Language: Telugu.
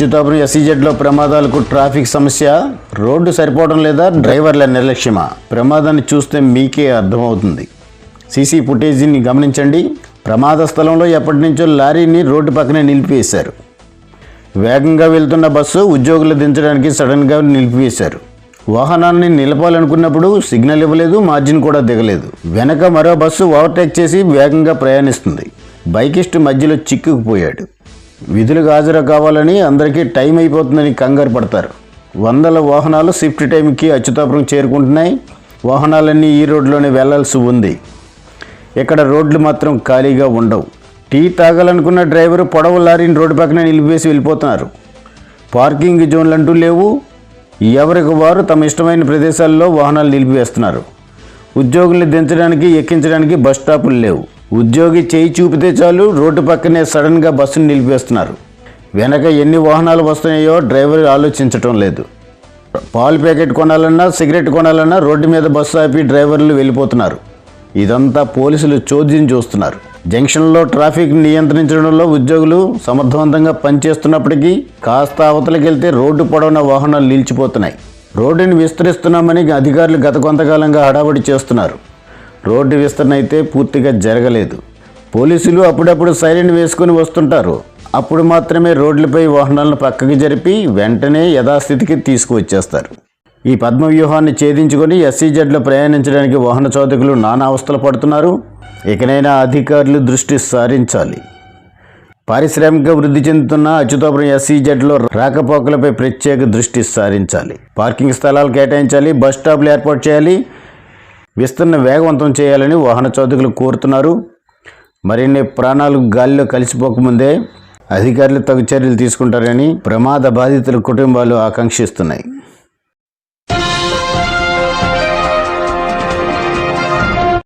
అచ్యుతాపురం ఎస్సీజెడ్లో ప్రమాదాలకు ట్రాఫిక్ సమస్య. రోడ్డు సరిపోవడం లేదా డ్రైవర్ల నిర్లక్ష్యమా? ప్రమాదాన్ని చూస్తే మీకే అర్థమవుతుంది. సీసీ ఫుటేజీని గమనించండి. ప్రమాద స్థలంలో ఎప్పటి నుంచో లారీని రోడ్డు పక్కనే నిలిపివేశారు. వేగంగా వెళ్తున్న బస్సు ఉద్యోగులు దించడానికి సడన్గా నిలిపివేశారు. వాహనాన్ని నిలపాలనుకున్నప్పుడు సిగ్నల్ ఇవ్వలేదు మార్జిన్ కూడా దిగలేదు. వెనక మరో బస్సు ఓవర్టేక్ చేసి వేగంగా ప్రయాణిస్తుంది. బైకిస్ట్ మధ్యలో చిక్కుకుపోయాడు. విధులకు హాజరు కావాలని అందరికీ టైం అయిపోతుందని కంగారు పడతారు. వందల వాహనాలు షిఫ్ట్ టైంకి అచ్యుతాపురం చేరుకుంటున్నాయి. వాహనాలన్నీ ఈ రోడ్లోనే వెళ్ళాల్సి ఉంది. ఇక్కడ రోడ్లు మాత్రం ఖాళీగా ఉండవు. టీ తాగాలనుకున్న డ్రైవర్ పొడవు లారీని రోడ్డు పక్కన నిలిపేసి వెళ్ళిపోతున్నారు. పార్కింగ్ జోన్లు అంటూ లేవు. ఎవరికి వారు తమ ఇష్టమైన ప్రదేశాల్లో వాహనాలు నిలిపివేస్తున్నారు. ఉద్యోగుల్ని దించడానికి ఎక్కించడానికి బస్ స్టాపులు లేవు. ఉద్యోగి చేయి చూపితే చాలు రోడ్డు పక్కనే సడన్గా బస్సును నిలిపేస్తున్నారు వెనక ఎన్ని వాహనాలు వస్తున్నాయో డ్రైవర్ ఆలోచించటం లేదు. పాలు ప్యాకెట్ కొనాలన్నా సిగరెట్ కొనాలన్నా రోడ్డు మీద బస్సు ఆపి డ్రైవర్లు వెళ్ళిపోతున్నారు. ఇదంతా పోలీసులు చోద్యం చూస్తున్నారు. జంక్షన్లో ట్రాఫిక్ నియంత్రించడంలో ఉద్యోగులు సమర్థవంతంగా పనిచేస్తున్నప్పటికీ కాస్త అవతలకి వెళ్తే రోడ్డు పొడవున వాహనాలు నిలిచిపోతున్నాయి. రోడ్డుని విస్తరిస్తున్నామని అధికారులు గత కొంతకాలంగా హడావడి చేస్తున్నారు. రోడ్డు విస్తరణ అయితే పూర్తిగా జరగలేదు. పోలీసులు అప్పుడప్పుడు సైరన్ వేసుకుని వస్తుంటారు. అప్పుడు మాత్రమే రోడ్లపై వాహనాలను పక్కకి జరిపి వెంటనే యథాస్థితికి తీసుకువచ్చేస్తారు. ఈ పద్మ వ్యూహాన్ని ఛేదించుకొని ఎస్సీజెడ్లో ప్రయాణించడానికి వాహన చోదకులు నానా అవస్థలు పడుతున్నారు. ఇకనైనా అధికారులు దృష్టి సారించాలి. పారిశ్రామిక వృద్ధి చెందుతున్న అచ్యుతాపురం ఎస్సీజెడ్లో రాకపోకలపై ప్రత్యేక దృష్టి సారించాలి. పార్కింగ్ స్థలాలు కేటాయించాలి బస్ స్టాప్లు ఏర్పాటు చేయాలి విస్తరణ వేగవంతం చేయాలని వాహన చోదకులు కోరుతున్నారు. మరిన్ని ప్రాణాలు గాలిలో కలిసిపోకముందే అధికారులు తగు చర్యలు తీసుకుంటారని ప్రమాద బాధితుల కుటుంబాలు ఆకాంక్షిస్తున్నాయి.